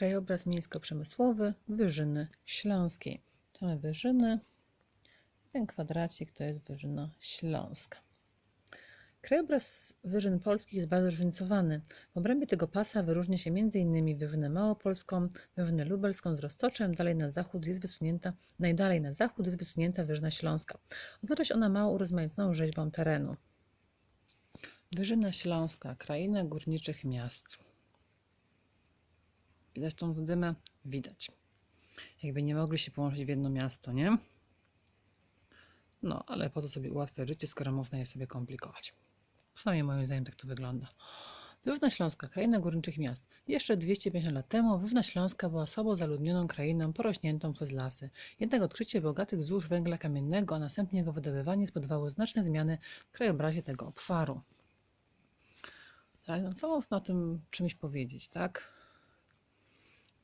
Krajobraz miejsko-przemysłowy Wyżyny Śląskiej. Mamy Wyżyny. Ten kwadracik to jest Wyżyna Śląska. Krajobraz Wyżyn Polskich jest bardzo zróżnicowany. W obrębie tego pasa wyróżnia się m.in. Wyżynę Małopolską, Wyżynę Lubelską z Roztoczem, dalej na zachód jest wysunięta, najdalej na zachód jest wysunięta Wyżyna Śląska. Oznacza się ona mało urozmaiconą rzeźbą terenu. Wyżyna Śląska, kraina górniczych miast. Widać tą zadymę? Widać. Jakby nie mogli się połączyć w jedno miasto, nie? No, ale po to sobie ułatwia życie, skoro można je sobie komplikować. Przynajmniej moim zdaniem tak to wygląda. Wyżna Śląska, kraina górniczych miast. Jeszcze 250 lat temu Wyżna Śląska była słabo zaludnioną krainą porośniętą przez lasy. Jednak odkrycie bogatych złóż węgla kamiennego, a następnie jego wydobywanie spowodowało znaczne zmiany w krajobrazie tego obszaru. Tak, no co można o tym czymś powiedzieć, tak?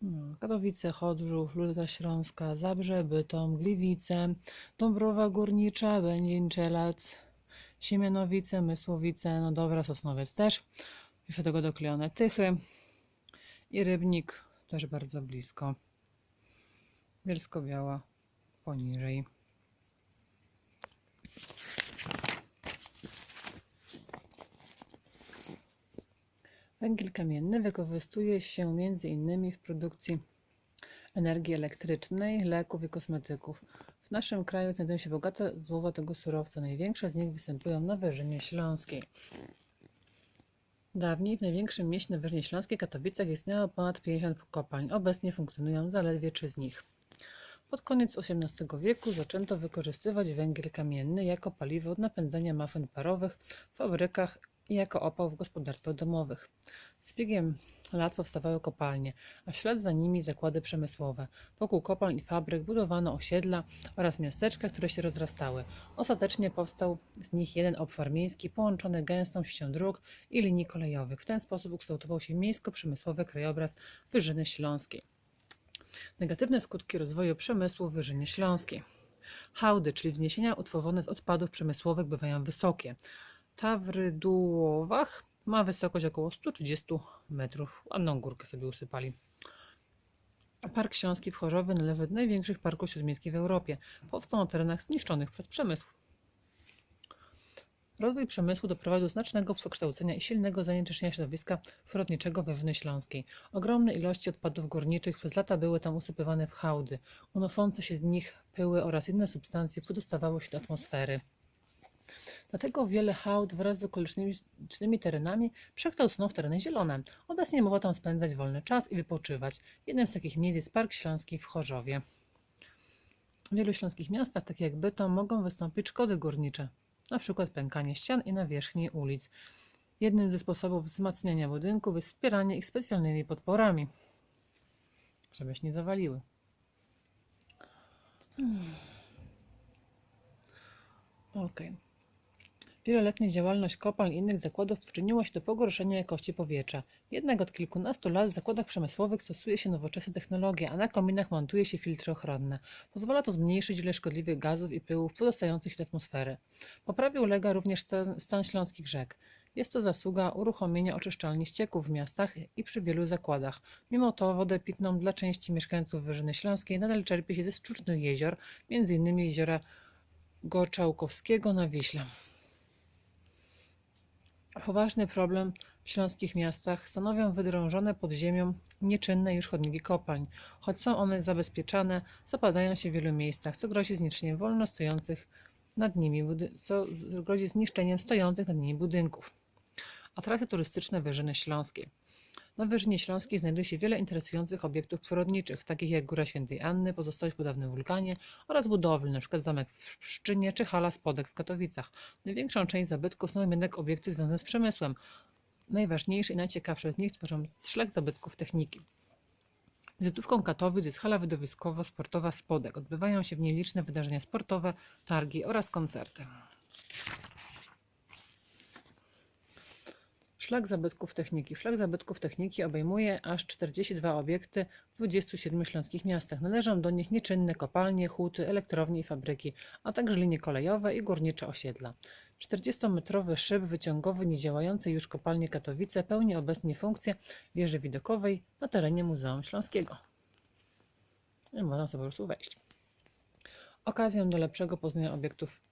No, Katowice, Chodrzów, Ludka Śląska, Zabrze, Bytom, Gliwice, Dąbrowa Górnicza, Będzin, Czelac, Siemianowice, Mysłowice, no dobra, Sosnowiec też. Jeszcze tego doklejone Tychy i Rybnik też bardzo blisko. Bielsko-Biała poniżej. Węgiel kamienny wykorzystuje się m.in. w produkcji energii elektrycznej, leków i kosmetyków. W naszym kraju znajdują się bogate złoża tego surowca. Największe z nich występują na Wyżynie Śląskiej. Dawniej w największym mieście na Wyżynie Śląskiej, Katowicach, istniało ponad 50 kopalń. Obecnie funkcjonują zaledwie 3 z nich. Pod koniec XVIII wieku zaczęto wykorzystywać węgiel kamienny jako paliwo od napędzania maszyn parowych w fabrykach i jako opał w gospodarstwach domowych. Z biegiem lat powstawały kopalnie, a w ślad za nimi zakłady przemysłowe. Wokół kopalń i fabryk budowano osiedla oraz miasteczka, które się rozrastały. Ostatecznie powstał z nich jeden obszar miejski połączony gęstą siecią dróg i linii kolejowych. W ten sposób ukształtował się miejsko-przemysłowy krajobraz Wyżyny Śląskiej. Negatywne skutki rozwoju przemysłu w Wyżynie Śląskiej. Hałdy, czyli wzniesienia utworzone z odpadów przemysłowych, bywają wysokie. Tawrydłowach ma wysokość około 130 metrów. Ładną górkę sobie usypali. Park Śląski w Chorzowie należy do największych parków śródmiejskich w Europie. Powstał na terenach zniszczonych przez przemysł. Rozwój przemysłu doprowadził do znacznego przekształcenia i silnego zanieczyszczenia środowiska przyrodniczego Wyżyny Śląskiej. Ogromne ilości odpadów górniczych przez lata były tam usypywane w hałdy. Unoszące się z nich pyły oraz inne substancje przedostawały się do atmosfery. Dlatego wiele hałd wraz z okolicznymi terenami przekształcono w tereny zielone. Obecnie można tam spędzać wolny czas i wypoczywać. Jednym z takich miejsc jest Park Śląski w Chorzowie. W wielu śląskich miastach, takich jak Bytom, mogą wystąpić szkody górnicze, przykład pękanie ścian i nawierzchni ulic. Jednym ze sposobów wzmacniania budynków jest wspieranie ich specjalnymi podporami, żeby się nie zawaliły. Hmm. Okej. Wieloletnia działalność kopalń i innych zakładów przyczyniła się do pogorszenia jakości powietrza. Jednak od kilkunastu lat w zakładach przemysłowych stosuje się nowoczesne technologie, a na kominach montuje się filtry ochronne. Pozwala to zmniejszyć ilość szkodliwych gazów i pyłów przedostających się do atmosfery. Poprawie ulega również stan, stan śląskich rzek. Jest to zasługa uruchomienia oczyszczalni ścieków w miastach i przy wielu zakładach. Mimo to wodę pitną dla części mieszkańców Wyżyny Śląskiej nadal czerpie się ze sztucznych jezior, m.in. jeziora Goczałkowskiego na Wiśle. Poważny problem w śląskich miastach stanowią wydrążone pod ziemią nieczynne już chodniki kopalń. Choć są one zabezpieczane, zapadają się w wielu miejscach, co grozi zniszczeniem wolno stojących nad nimi, co grozi zniszczeniem stojących nad nimi budynków. Atrakcje turystyczne Wyżyny Śląskiej. Na Wyżynie Śląskiej znajduje się wiele interesujących obiektów przyrodniczych, takich jak Góra Świętej Anny, pozostałość po dawnym wulkanie oraz budowle, np. zamek w Pszczynie czy hala Spodek w Katowicach. Największą część zabytków stanowią jednak obiekty związane z przemysłem. Najważniejsze i najciekawsze z nich tworzą szlak zabytków techniki. Wizytówką Katowic jest hala widowiskowo-sportowa Spodek. Odbywają się w niej liczne wydarzenia sportowe, targi oraz koncerty. Szlak zabytków techniki. Szlak zabytków techniki obejmuje aż 42 obiekty w 27 śląskich miastach. Należą do nich nieczynne kopalnie, huty, elektrownie i fabryki, a także linie kolejowe i górnicze osiedla. 40-metrowy szyb wyciągowy niedziałający już kopalni Katowice pełni obecnie funkcję wieży widokowej na terenie Muzeum Śląskiego. I można sobie po prostu wejść. Okazją do lepszego poznania obiektów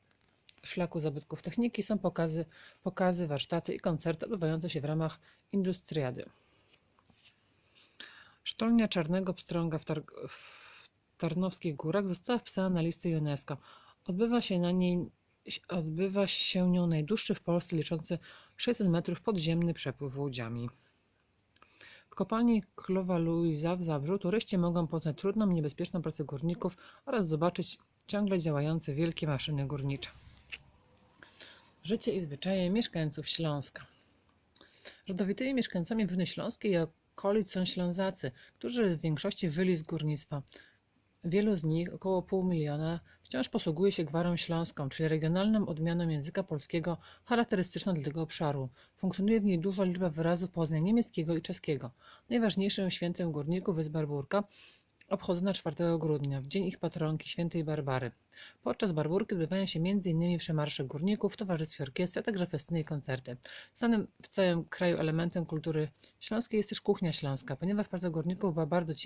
szlaku zabytków techniki są pokazy, pokazy, warsztaty i koncerty odbywające się w ramach Industriady. Sztolnia Czarnego Pstrąga w, Tar- w Tarnowskich Górach została wpisana na listę UNESCO. Odbywa się na niej odbywa się nią najdłuższy w Polsce liczący 600 metrów podziemny przepływ łodziami. W kopalni Królowa Luiza w Zabrzu turyści mogą poznać trudną niebezpieczną pracę górników oraz zobaczyć ciągle działające wielkie maszyny górnicze. Życie i zwyczaje mieszkańców Śląska. Rodowitymi mieszkańcami Wyrny Śląskiej i okolic są Ślązacy, którzy w większości żyli z górnictwa. Wielu z nich, około pół miliona, wciąż posługuje się gwarą śląską, czyli regionalną odmianą języka polskiego charakterystyczną dla tego obszaru. Funkcjonuje w niej duża liczba wyrazów pochodzenia niemieckiego i czeskiego. Najważniejszym świętem górników jest Barburka, obchodzona 4 grudnia, w dzień ich patronki, świętej Barbary. Podczas Barburki odbywają się m.in. przemarsze górników towarzystwie orkiestry, a także festyny i koncerty. Znanym w całym kraju elementem kultury śląskiej jest też kuchnia śląska, ponieważ praca górników była bardzo ciężka.